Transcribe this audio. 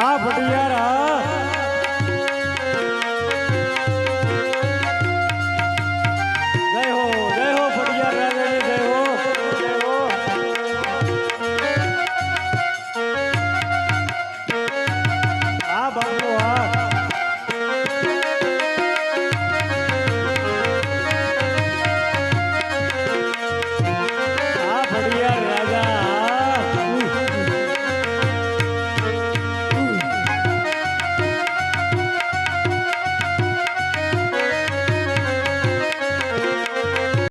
હા ફટિયાર હા